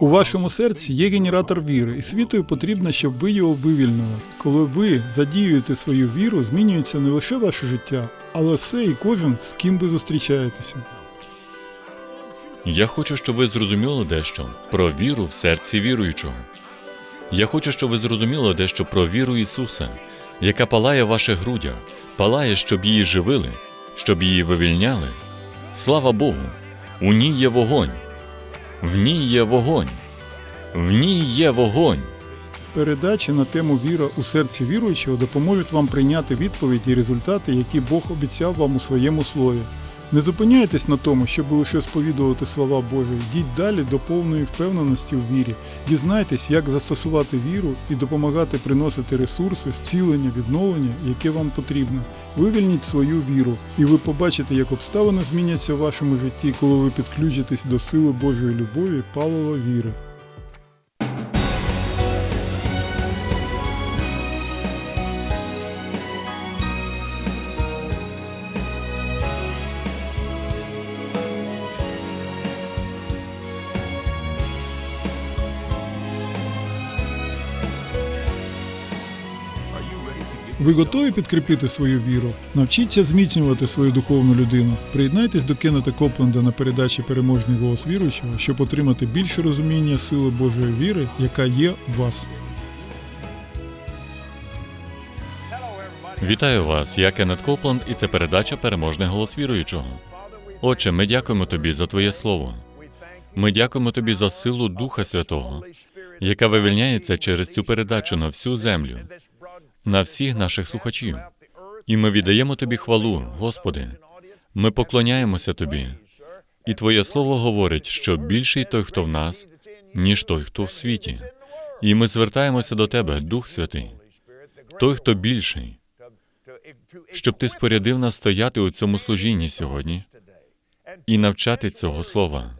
У вашому серці є генератор віри, і світою потрібно, щоб ви його вивільнили. Коли ви задіюєте свою віру, змінюється не лише ваше життя, але все і кожен, з ким ви зустрічаєтеся. Я хочу, щоб ви зрозуміли дещо про віру в серці віруючого. Я хочу, щоб ви зрозуміли дещо про віру Ісуса, яка палає в ваших грудях, палає, щоб її живили, щоб її вивільняли. Слава Богу! У ній є вогонь. В ній є вогонь. В ній є вогонь. Передачі на тему віра у серці віруючого допоможуть вам прийняти відповіді і результати, які Бог обіцяв вам у своєму слові. Не зупиняйтесь на тому, щоб лише сповідувати слова Божі. Йдіть далі до повної впевненості в вірі. Дізнайтесь, як застосувати віру і допомагати приносити ресурси, зцілення, відновлення, яке вам потрібно. Вивільніть свою віру, і ви побачите, як обставини зміняться в вашому житті, коли ви підключитесь до сили Божої любові, палива віри. Ви готові підкріпити свою віру? Навчіться зміцнювати свою духовну людину. Приєднайтесь до Кеннета Копленда на передачі Переможний голос віруючого, щоб отримати більше розуміння сили Божої віри, яка є в вас. Вітаю вас, я Кеннет Копленд, і це передача Переможний голос віруючого. Отче, ми дякуємо тобі за Твоє Слово. Ми дякуємо тобі за силу Духа Святого, яка вивільняється через цю передачу на всю землю, на всіх наших слухачів. І ми віддаємо тобі хвалу, Господи. Ми поклоняємося тобі. І Твоє Слово говорить, що більший той, хто в нас, ніж той, хто в світі. І ми звертаємося до Тебе, Дух Святий, той, хто більший, щоб ти спорядив нас стояти у цьому служінні сьогодні і навчати цього слова.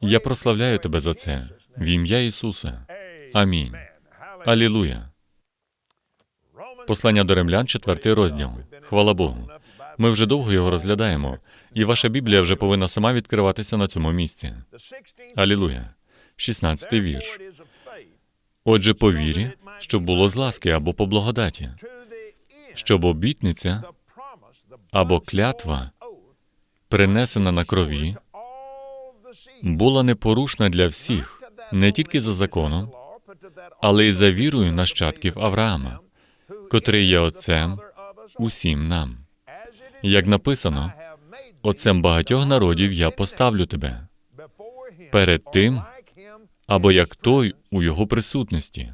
Я прославляю тебе за це в ім'я Ісуса. Амінь. Алілуя. Послання до римлян, четвертий розділ. Хвала Богу. Ми вже довго його розглядаємо, і ваша Біблія вже повинна сама відкриватися на цьому місці. Алілуя. 16 вірш. Отже, по вірі, щоб було з ласки або по благодаті, щоб обітниця або клятва, принесена на крові, була непорушна для всіх, не тільки за законом, але й за вірою нащадків Авраама, котрий є отцем усім нам. Як написано, отцем багатьох народів я поставлю тебе перед тим, або як той у його присутності,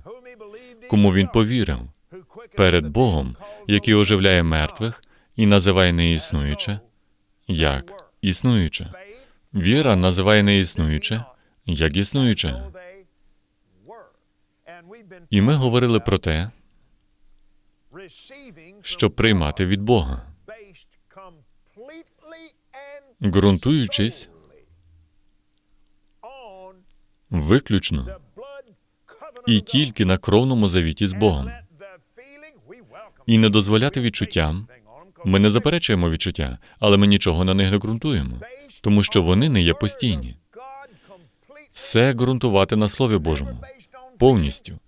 кому він повірив, перед Богом, який оживляє мертвих і називає неіснуюче, як існуюче. Віра називає неіснуюче, як існуюче. І ми говорили про те, щоб приймати від Бога, ґрунтуючись виключно і тільки на кровному завіті з Богом, і не дозволяти відчуттям. Ми не заперечуємо відчуття, але ми нічого на них не ґрунтуємо, тому що вони не є постійні. Все ґрунтувати на Слові Божому повністю.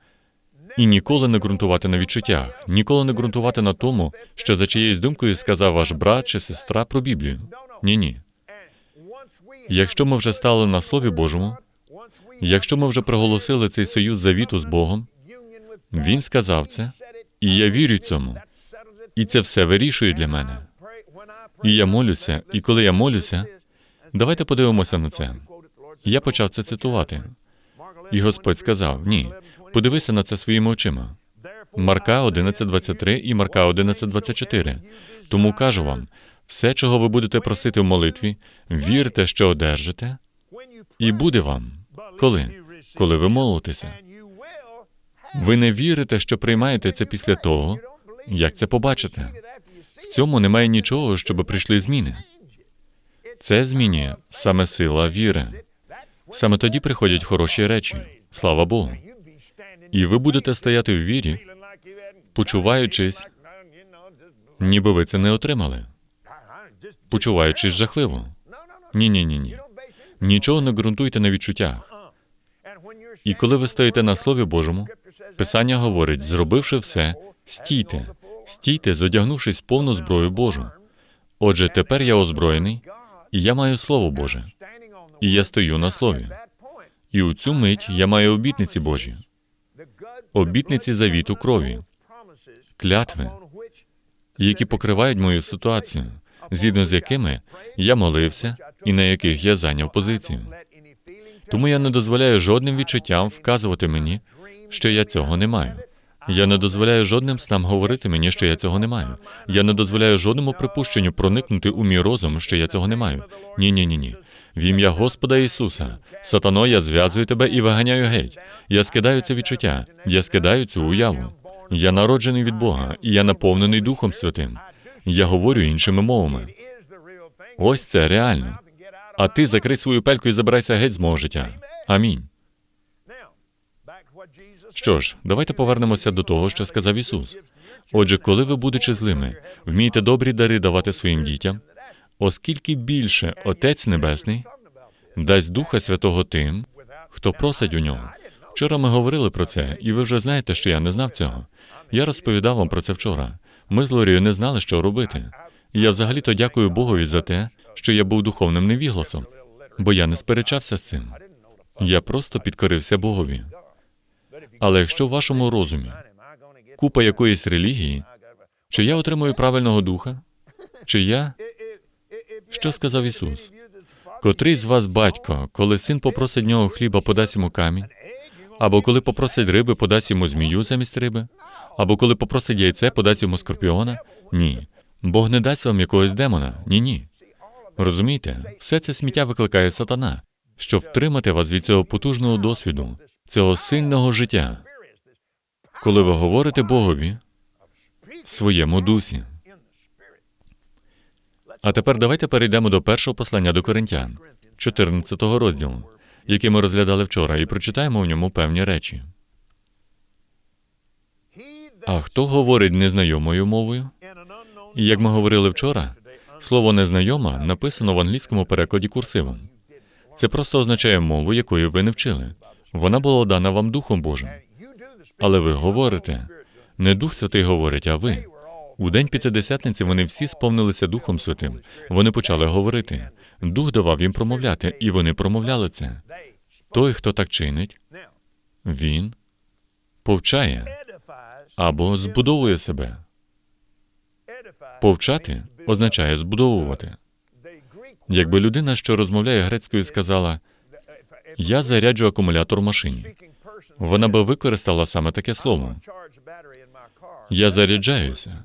І ніколи не ґрунтувати на відчуттях, ніколи не ґрунтувати на тому, що за чиєюсь думкою сказав ваш брат чи сестра про Біблію. Ні, ні. Якщо ми вже стали на Слові Божому, якщо ми вже проголосили цей союз завіту з Богом, він сказав це, і я вірю цьому. І це все вирішує для мене. І я молюся, і коли я молюся, давайте подивимося на це. Я почав це цитувати. І Господь сказав: ні, подивися на це своїми очима. Марка 11.23 і Марка 11.24. Тому кажу вам: все, чого ви будете просити в молитві, вірте, що одержите, і буде вам. Коли? Коли ви молитеся. Ви не вірите, що приймаєте це після того, як це побачите. В цьому немає нічого, щоб прийшли зміни. Це змінює саме сила віри. Саме тоді приходять хороші речі. Слава Богу. І ви будете стояти в вірі, почуваючись, ніби ви це не отримали, почуваючись жахливо. Ні, ні, ні, ні. Нічого не ґрунтуйте на відчуттях. І коли ви стоїте на Слові Божому, Писання говорить, зробивши все, стійте, стійте, зодягнувшись повну зброю Божу. Отже, тепер я озброєний, і я маю Слово Боже, і я стою на Слові. І у цю мить я маю обітниці Божі, обітниці завіту крові, клятви, які покривають мою ситуацію, згідно з якими я молився і на яких я зайняв позицію. Тому я не дозволяю жодним відчуттям вказувати мені, що я цього не маю. Я не дозволяю жодним снам говорити мені, що я цього не маю. Я не дозволяю жодному припущенню проникнути у мій розум, що я цього не маю. Ні, ні, ні, ні. В ім'я Господа Ісуса, сатано, я зв'язую тебе і виганяю геть. Я скидаю це відчуття, я скидаю цю уяву. Я народжений від Бога, і я наповнений Духом Святим. Я говорю іншими мовами. Ось це реально. А ти закрий свою пельку і забирайся геть з мого життя. Амінь. Що ж, давайте повернемося до того, що сказав Ісус. Отже, коли ви, будучи злими, вмієте добрі дари давати своїм дітям, оскільки більше Отець Небесний дасть Духа Святого тим, хто просить у нього. Вчора ми говорили про це, і ви вже знаєте, що я не знав цього. Я розповідав вам про це вчора. Ми з Лорією не знали, що робити. Я взагалі-то дякую Богові за те, що я був духовним невігласом, бо я не сперечався з цим. Я просто підкорився Богові. Але якщо в вашому розумі купа якоїсь релігії, чи я отримую правильного духа, чи я, що сказав Ісус? Котрий з вас батько, коли син попросить нього хліба, подасть йому камінь, або коли попросить риби, подасть йому змію замість риби, або коли попросить яйце, подасть йому скорпіона? Ні. Бог не дасть вам якогось демона. Ні, ні. Розумієте, все це сміття викликає сатана, щоб втримати вас від цього потужного досвіду, цього сильного життя, коли ви говорите Богові в своєму дусі. А тепер давайте перейдемо до першого послання до Коринтян, 14 розділу, який ми розглядали вчора, і прочитаємо в ньому певні речі. А хто говорить незнайомою мовою? Як ми говорили вчора, слово незнайома написано в англійському перекладі курсивом. Це просто означає мову, якої ви не вчили. Вона була дана вам Духом Божим. Але ви говорите, не Дух Святий говорить, а ви. У день п'ятидесятниці вони всі сповнилися Духом Святим. Вони почали говорити. Дух давав їм промовляти, і вони промовляли це. Той, хто так чинить, він повчає або збудовує себе. Повчати означає збудовувати. Якби людина, що розмовляє грецькою, сказала Я заряджу акумулятор в машині, вона би використала саме таке слово. Я заряджаюся.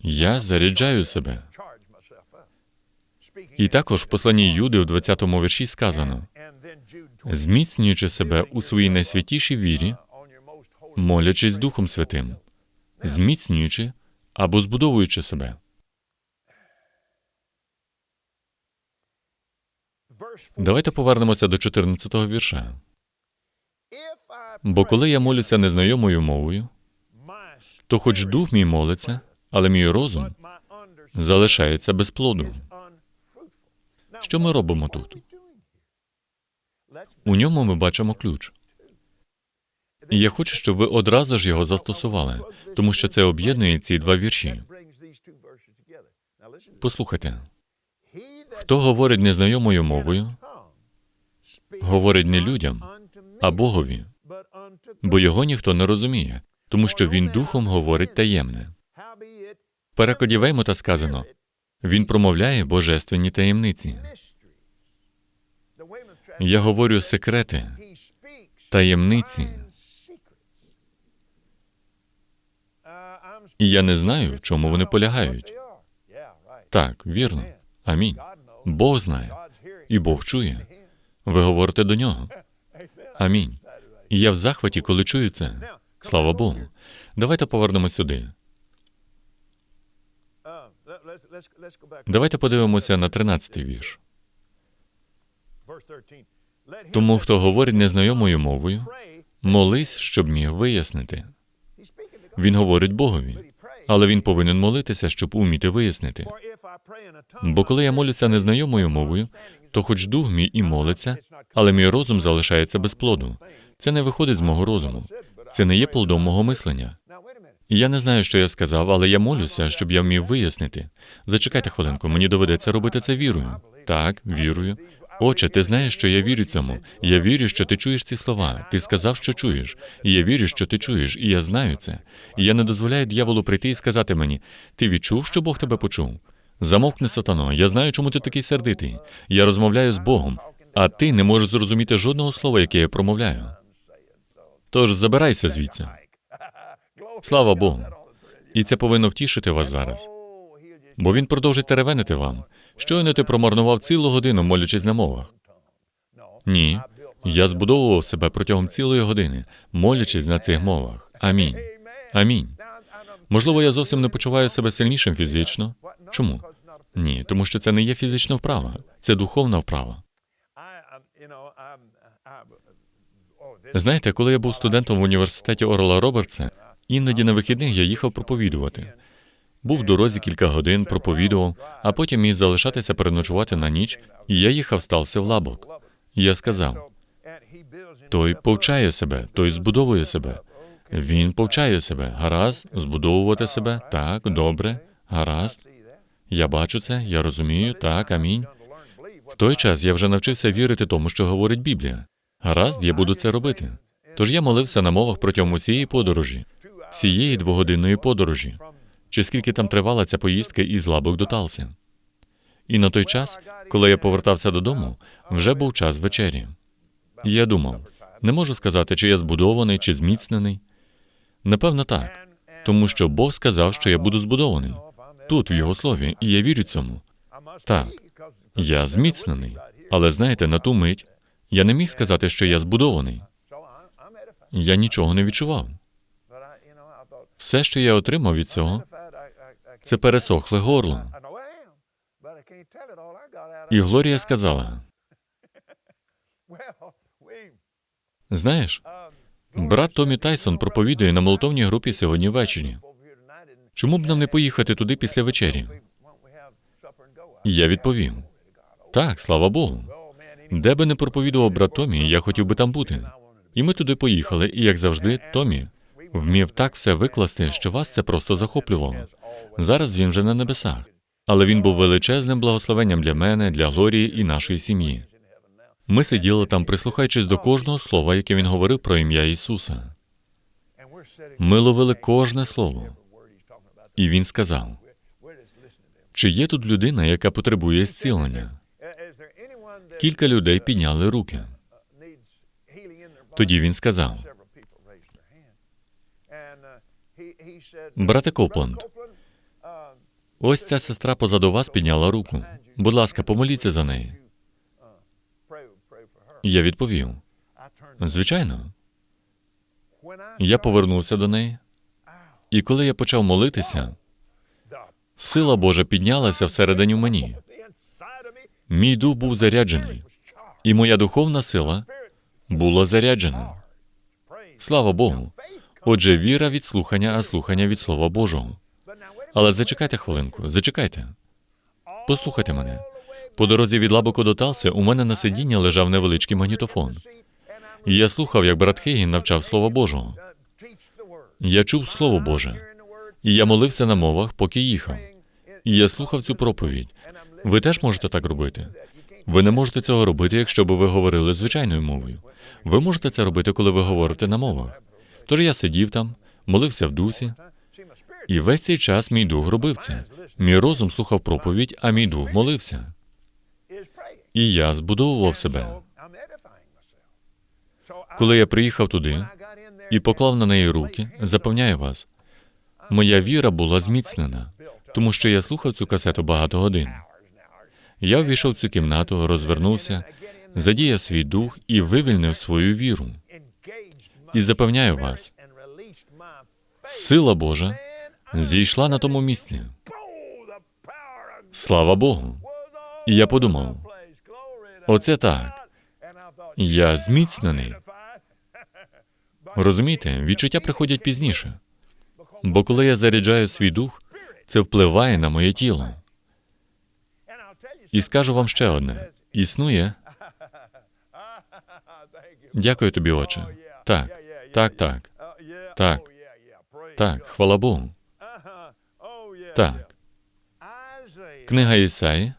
Я заряджаю себе. І також в посланні Юди в 20-му вірші сказано: зміцнюючи себе у своїй найсвятішій вірі, молячись Духом Святим, зміцнюючи або збудовуючи себе. Давайте повернемося до 14-го вірша. Бо коли я молюся незнайомою мовою, то хоч дух мій молиться, але мій розум залишається без плоду. Що ми робимо тут? У ньому ми бачимо ключ. І я хочу, щоб ви одразу ж його застосували, тому що це об'єднує ці два вірші. Послухайте, хто говорить незнайомою мовою, говорить не людям, а Богові, бо його ніхто не розуміє, тому що він духом говорить таємне. Перекладі Веймота сказано він промовляє божественні таємниці. Я говорю секрети, таємниці. І я не знаю, в чому вони полягають. Так, вірно. Амінь. Бог знає, і Бог чує. Ви говорите до нього. Амінь. І я в захваті, коли чую це. Слава Богу. Давайте повернемось сюди. Давайте подивимося на 13-й вірш. Тому, хто говорить незнайомою мовою, молись, щоб міг вияснити. Він говорить Богові, але він повинен молитися, щоб уміти вияснити. Бо коли я молюся незнайомою мовою, то хоч дух мій і молиться, але мій розум залишається без плоду. Це не виходить з мого розуму. Це не є плодом мого мислення. Я не знаю, що я сказав, але я молюся, щоб я вмів вияснити. Зачекайте хвилинку, мені доведеться робити це вірою. Так, вірую. Отче, ти знаєш, що я вірю цьому. Я вірю, що ти чуєш ці слова. Ти сказав, що чуєш. І я вірю, що ти чуєш, і я знаю це. І я не дозволяю дьяволу прийти і сказати мені: ти відчув, що Бог тебе почув? Замовкни, сатано, я знаю, чому ти такий сердитий. Я розмовляю з Богом, а ти не можеш зрозуміти жодного слова, яке я промовляю. Тож забирайся звідси. Слава Богу. І це повинно втішити вас зараз. Бо він продовжить теревенити вам. Щойно ти промарнував цілу годину, молячись на мовах. Ні. Я збудовував себе протягом цілої години, молячись на цих мовах. Амінь. Амінь. Можливо, я зовсім не почуваю себе сильнішим фізично. Чому? Ні, тому що це не є фізична вправа, це духовна вправа. Знаєте, коли я був студентом в університеті Орла Робертса, іноді на вихідних я їхав проповідувати. Був в дорозі кілька годин, проповідував, а потім міг залишатися переночувати на ніч, і я їхав стался в лабок. Я сказав: той повчає себе, той збудовує себе. Він повчає себе. Гаразд, збудовувати себе. Так, добре, гаразд. Я бачу це, я розумію, так, амінь. В той час я вже навчився вірити тому, що говорить Біблія. Гаразд, я буду це робити. Тож я молився на мовах протягом усієї подорожі, всієї двогодинної подорожі, чи скільки там тривала ця поїздка із лабок до Талси. І на той час, коли я повертався додому, вже був час вечері. І я думав, не можу сказати, чи я збудований, чи зміцнений. Напевно, так, тому що Бог сказав, що я буду збудований тут, в його слові, і я вірю цьому. Так, я зміцнений, але знаєте, на ту мить я не міг сказати, що я збудований. Я нічого не відчував. Все, що я отримав від цього, це пересохле горло. І Глорія сказала: знаєш, брат Томі Тайсон проповідує на молотовній групі сьогодні ввечері. Чому б нам не поїхати туди після вечері? Я відповів: так, слава Богу. Де би не проповідував брат Томі, я хотів би там бути. І ми туди поїхали, і як завжди, Томі вмів так все викласти, що вас це просто захоплювало. Зараз він вже на небесах, але він був величезним благословенням для мене, для Глорії і нашої сім'ї. Ми сиділи там, прислухаючись до кожного слова, яке він говорив про ім'я Ісуса. Ми ловили кожне слово. І він сказав: чи є тут людина, яка потребує зцілення? Кілька людей підняли руки. Тоді він сказав: Брате Копланд, ось ця сестра позаду вас підняла руку. Будь ласка, помоліться за неї. Я відповів: звичайно. Я повернувся до неї, і коли я почав молитися, сила Божа піднялася всередині мені. Мій дух був заряджений, і моя духовна сила була заряджена. Слава Богу. Отже, віра від слухання, а слухання від Слова Божого. Але зачекайте хвилинку, зачекайте. Послухайте мене. По дорозі від Лабоку до Талси у мене на сидіння лежав невеличкий магнітофон. Я слухав, як брат Хейгін навчав Слово Божого. Я чув Слово Боже, і я молився на мовах, поки їхав. І я слухав цю проповідь. Ви теж можете так робити. Ви не можете цього робити, якщо б ви говорили звичайною мовою. Ви можете це робити, коли ви говорите на мовах. Тож я сидів там, молився в дусі, і весь цей час мій дух робив це. Мій розум слухав проповідь, а мій дух молився. І я збудовував себе. Коли я приїхав туди і поклав на неї руки, запевняю вас, моя віра була зміцнена, тому що я слухав цю касету багато годин. Я ввійшов в цю кімнату, розвернувся, задіяв свій дух і вивільнив свою віру. І запевняю вас, сила Божа зійшла на тому місці. Слава Богу. І я подумав, оце так. Я зміцнений. Розумієте, відчуття приходять пізніше. Бо коли я заряджаю свій дух, це впливає на моє тіло. І скажу вам ще одне: існує. Дякую тобі, Отче. Так, так, так, Так. так, хвала Богу. Так. Книга Ісаї.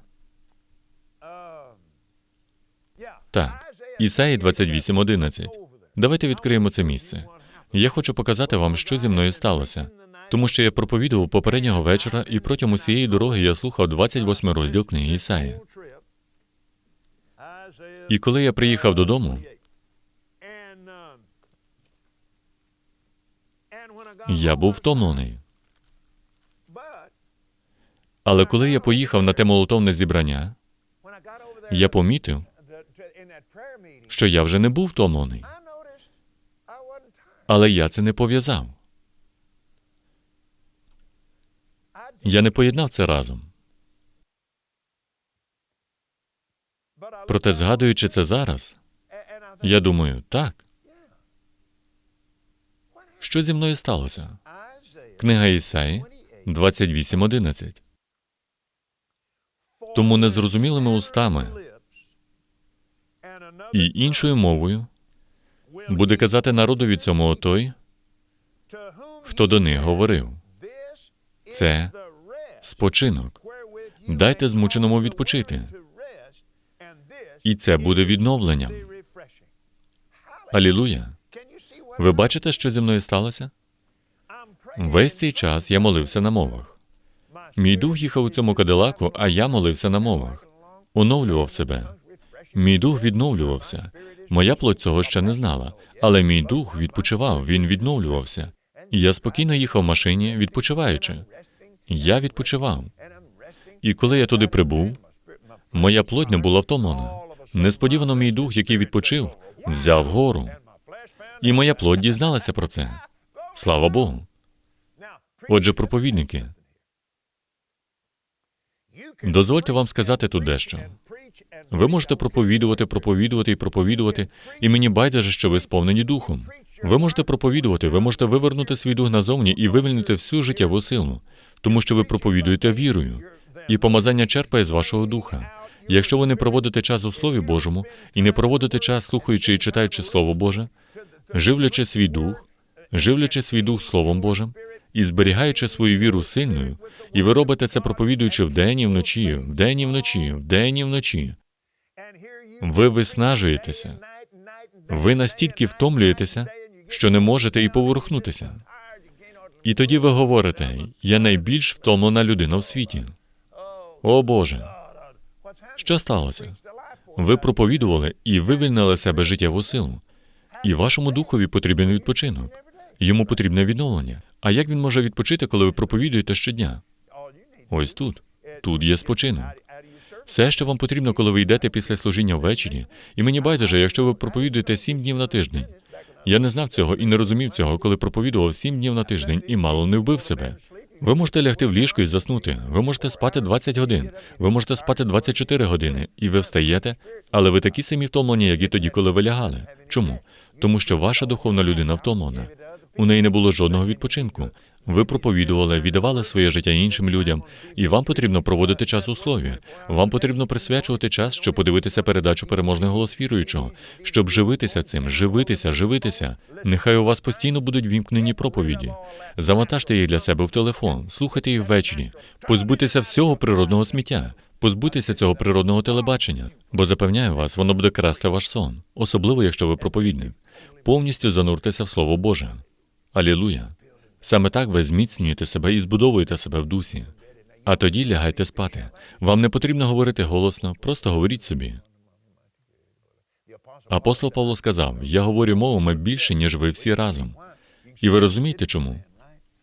Так. Ісаї 28.11. Давайте відкриємо це місце. Я хочу показати вам, що зі мною сталося. Тому що я проповідував попереднього вечора, і протягом усієї дороги я слухав 28 розділ книги Ісаї. І коли я приїхав додому, я був втомлений. Але коли я поїхав на те молотовне зібрання, я помітив, що я вже не був втомлений, але я це не пов'язав. Я не поєднав це разом. Проте, згадуючи це зараз, я думаю, так. Що зі мною сталося? Книга Ісаї 28.11. Тому незрозумілими устами і іншою мовою буде казати народові цьому той, хто до них говорив. Це спочинок. Дайте змученому відпочити. І це буде відновленням. Алілуя. Ви бачите, що зі мною сталося? Весь цей час я молився на мовах. Мій дух їхав у цьому кадилаку, а я молився на мовах. Оновлював себе. Мій дух відновлювався. Моя плоть цього ще не знала, але мій дух відпочивав, він відновлювався. Я спокійно їхав в машині, відпочиваючи. Я відпочивав. І коли я туди прибув, моя плоть не була втомлена. Несподівано мій дух, який відпочив, взяв гору. І моя плоть дізналася про це. Слава Богу. Отже, проповідники, дозвольте вам сказати тут дещо. Ви можете проповідувати, проповідувати і проповідувати, і мені байдуже, що ви сповнені духом. Ви можете проповідувати, ви можете вивернути свій дух назовні і вивільнити всю життєву силу, тому що ви проповідуєте вірою, і помазання черпає з вашого духа. Якщо ви не проводите час у Слові Божому і не проводите час, слухаючи і читаючи Слово Боже, живлячи свій дух, живлячи свій дух Словом Божим і зберігаючи свою віру сильною, і ви робите це проповідуючи вдень і вночі, вдень і вночі, вдень і вночі. Ви виснажуєтеся. Ви настільки втомлюєтеся, що не можете і поворухнутися. І тоді ви говорите: я найбільш втомлена людина в світі. О Боже, що сталося? Ви проповідували і вивільнили себе життєву силу. І вашому духові потрібен відпочинок. Йому потрібне відновлення. А як він може відпочити, коли ви проповідуєте щодня? Ось тут. Тут є спочинок. Все, що вам потрібно, коли ви йдете після служіння ввечері, і мені байдуже, якщо ви проповідуєте сім днів на тиждень. Я не знав цього і не розумів цього, коли проповідував сім днів на тиждень і мало не вбив себе. Ви можете лягти в ліжко і заснути. Ви можете спати 20 годин, ви можете спати 24 години, і ви встаєте, але ви такі самі втомлені, як і тоді, коли ви лягали. Чому? Тому що ваша духовна людина втомлена. У неї не було жодного відпочинку. Ви проповідували, віддавали своє життя іншим людям, і вам потрібно проводити час у слові. Вам потрібно присвячувати час, щоб подивитися передачу переможний голос віруючого, щоб живитися цим, живитися, живитися. Нехай у вас постійно будуть вімкнені проповіді. Завантажте їх для себе в телефон, слухайте їх ввечері, позбудьтеся всього природного сміття. Позбудьтеся цього природного телебачення, бо запевняю вас, воно буде красти ваш сон, особливо якщо ви проповідник. Повністю зануртеся в Слово Боже. Алілуя! Саме так ви зміцнюєте себе і збудовуєте себе в дусі. А тоді лягайте спати. Вам не потрібно говорити голосно, просто говоріть собі. Апостол Павло сказав: Я говорю мовами більше, ніж ви всі разом. І ви розумієте чому?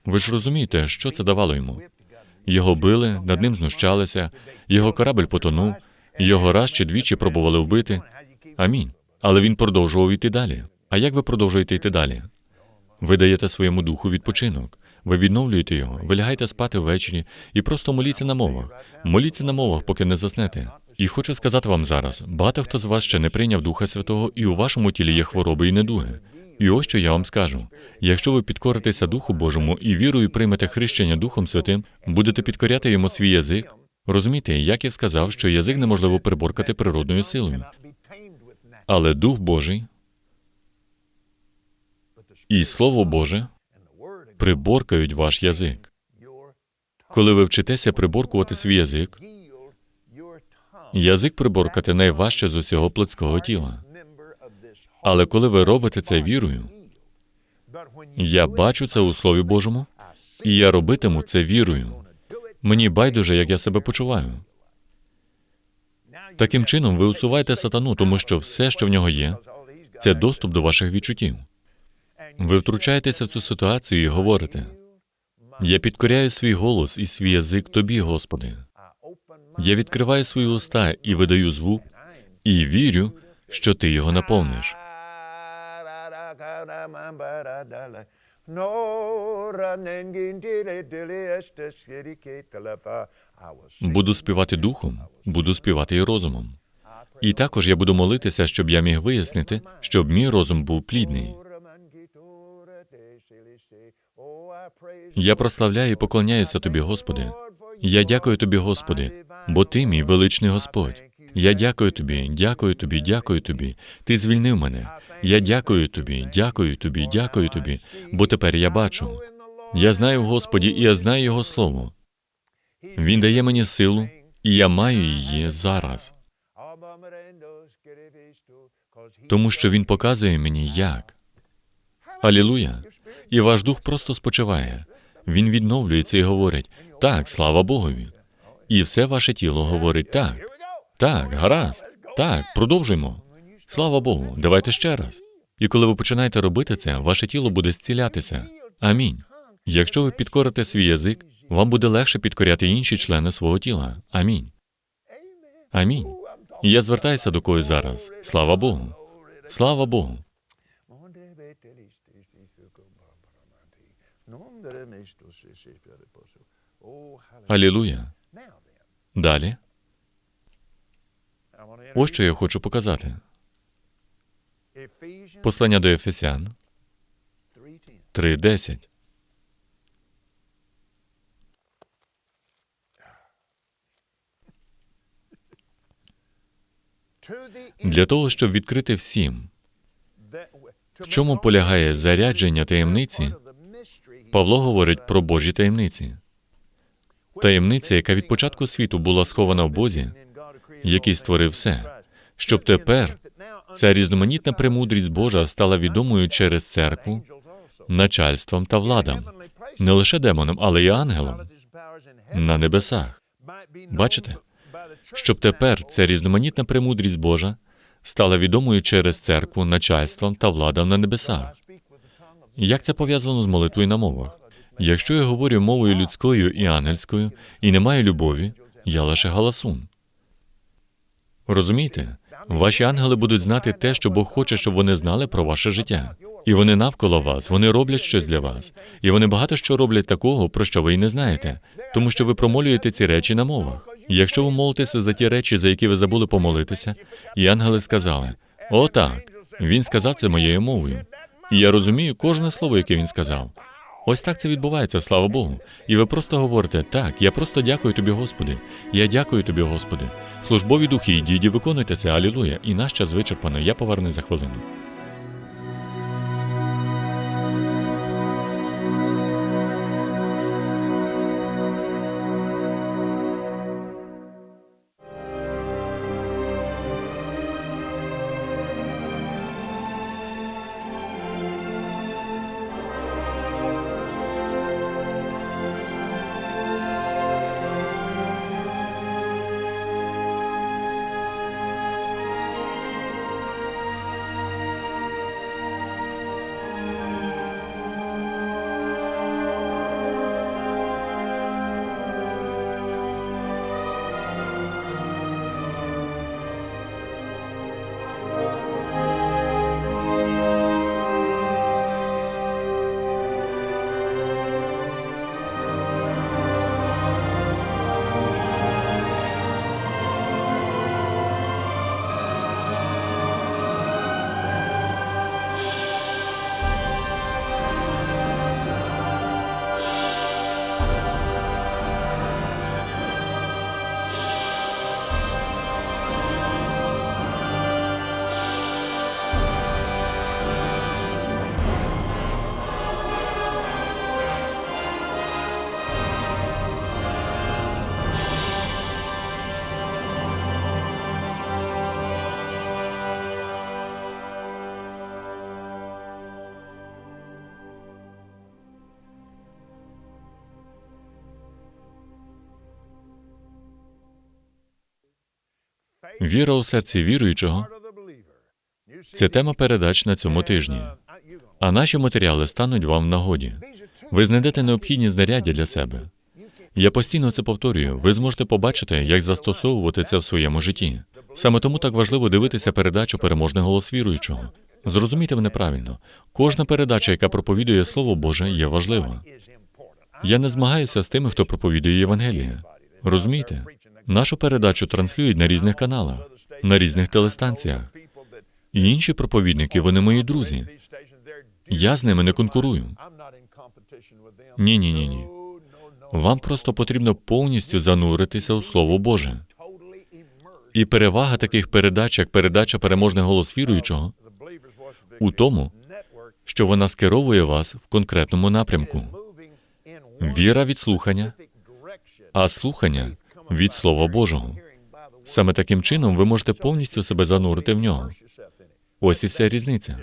Ви ж розумієте, що це давало йому? Його били, над ним знущалися, його корабль потонув, його раз чи двічі пробували вбити. Амінь. Але він продовжував йти далі. А як ви продовжуєте йти далі? Ви даєте своєму духу відпочинок, ви відновлюєте його, ви лягаєте спати ввечері і просто моліться на мовах. Моліться на мовах, поки не заснете. І хочу сказати вам зараз: багато хто з вас ще не прийняв Духа Святого, і у вашому тілі є хвороби і недуги. І ось що я вам скажу: якщо ви підкоритеся Духу Божому і вірою приймете хрещення Духом Святим, будете підкоряти йому свій язик, Розумієте, Яків сказав, що язик неможливо приборкати природною силою, але Дух Божий і Слово Боже приборкають ваш язик. Коли ви вчитеся приборкувати свій язик, язик приборкати найважче з усього плотського тіла. Але коли ви робите це вірою, я бачу це у Слові Божому, і я робитиму це вірою. Мені байдуже, як я себе почуваю. Таким чином, ви усуваєте сатану, тому що все, що в нього є, це доступ до ваших відчуттів. Ви втручаєтеся в цю ситуацію і говорите: я підкоряю свій голос і свій язик тобі, Господи. Я відкриваю свої уста і видаю звук, і вірю, що ти його наповниш. Буду співати духом, буду співати і розумом. І також я буду молитися, щоб я міг вияснити, щоб мій розум був плідний. Я прославляю і поклоняюся тобі, Господи. Я дякую тобі, Господи, бо ти мій величний Господь. Я дякую тобі, дякую тобі, дякую тобі. Ти звільнив мене. Я дякую тобі, дякую тобі, дякую тобі, бо тепер я бачу. Я знаю Господі, і я знаю Його Слово. Він дає мені силу, і я маю її зараз, тому що Він показує мені, як. Алілуя! І ваш дух просто спочиває. Він відновлюється і говорить: так, слава Богові. І все ваше тіло говорить так. Так, гаразд. Так, продовжуємо. Слава Богу, давайте ще раз. І коли ви починаєте робити це, ваше тіло буде зцілятися. Амінь. Якщо ви підкорите свій язик, вам буде легше підкоряти інші члени свого тіла. Амінь. Амінь. Я звертаюся до когось зараз. Слава Богу. Слава Богу. Алілуя. Далі. Ось що я хочу показати. Послання до Ефесян 3.10. Для того, щоб відкрити всім, в чому полягає зарядження таємниці, Павло говорить про Божі таємниці. Таємниця, яка від початку світу була схована в Бозі, який створив все, щоб тепер ця різноманітна премудрість Божа стала відомою через церкву, начальством та владам, не лише демонам, але й ангелам на небесах. Бачите? Щоб тепер ця різноманітна премудрість Божа стала відомою через церкву, начальством та владам на небесах. Як це пов'язано з молитвою на мовах? Якщо я говорю мовою людською і ангельською і не маю любові, я лише галасун. Розумієте? Ваші ангели будуть знати те, що Бог хоче, щоб вони знали про ваше життя. І вони навколо вас, вони роблять щось для вас. І вони багато що роблять такого, про що ви й не знаєте, тому що ви промолюєте ці речі на мовах. Якщо ви молитеся за ті речі, за які ви забули помолитися, і ангели сказали: О, так, він сказав це моєю мовою. І я розумію кожне слово, яке він сказав. Ось так це відбувається, слава Богу. І ви просто говорите: так, я просто дякую тобі, Господи. Я дякую тобі, Господи. Службові духи, і діді, виконуйте це, алілуя. І наш час вичерпано. Я повернусь за хвилину. Віра у серці віруючого це тема передач на цьому тижні. А наші матеріали стануть вам в нагоді. Ви знайдете необхідні знаряддя для себе. Я постійно це повторюю. Ви зможете побачити, як застосовувати це в своєму житті. Саме тому так важливо дивитися передачу переможний голос віруючого. Зрозумійте мене правильно. Кожна передача, яка проповідує Слово Боже, є важлива. Я не змагаюся з тими, хто проповідує Євангеліє. Розумієте? Нашу передачу транслюють на різних каналах, на різних телестанціях. І інші проповідники, вони мої друзі. Я з ними не конкурую. Ні, ні, ні, ні. Вам просто потрібно повністю зануритися у Слово Боже. І перевага таких передач, як передача переможний голос віруючого, у тому, що вона скеровує вас в конкретному напрямку. Віра від слухання, а слухання від Слова Божого. Саме таким чином ви можете повністю себе занурити в нього. Ось і вся різниця.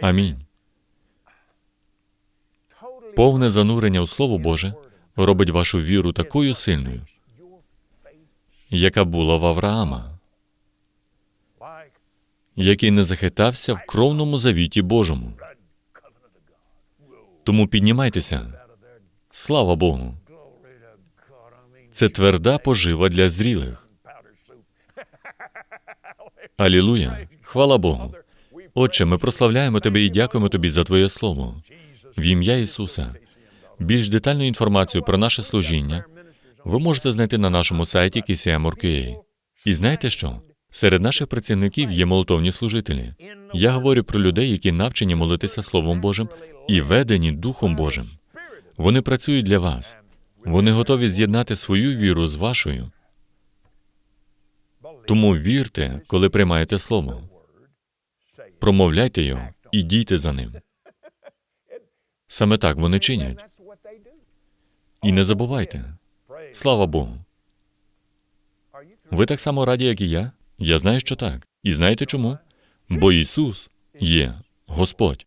Амінь. Повне занурення у Слово Боже робить вашу віру такою сильною, яка була в Авраама, який не захитався в кровному завіті Божому. Тому піднімайтеся. Слава Богу. Це тверда пожива для зрілих. Алілуя. Хвала Богу. Отче, ми прославляємо Тебе і дякуємо Тобі за Твоє Слово. В ім'я Ісуса. Більш детальну інформацію про наше служіння ви можете знайти на нашому сайті KCM.org.ua. І знаєте що? Серед наших працівників є молитовні служителі. Я говорю про людей, які навчені молитися Словом Божим і ведені Духом Божим. Вони працюють для вас. Вони готові з'єднати свою віру з вашою. Тому вірте, коли приймаєте слово. Промовляйте його і дійте за ним. Саме так вони чинять. І не забувайте. Слава Богу. Ви так само раді, як і я? Я знаю, що так. І знаєте чому? Бо Ісус є Господь.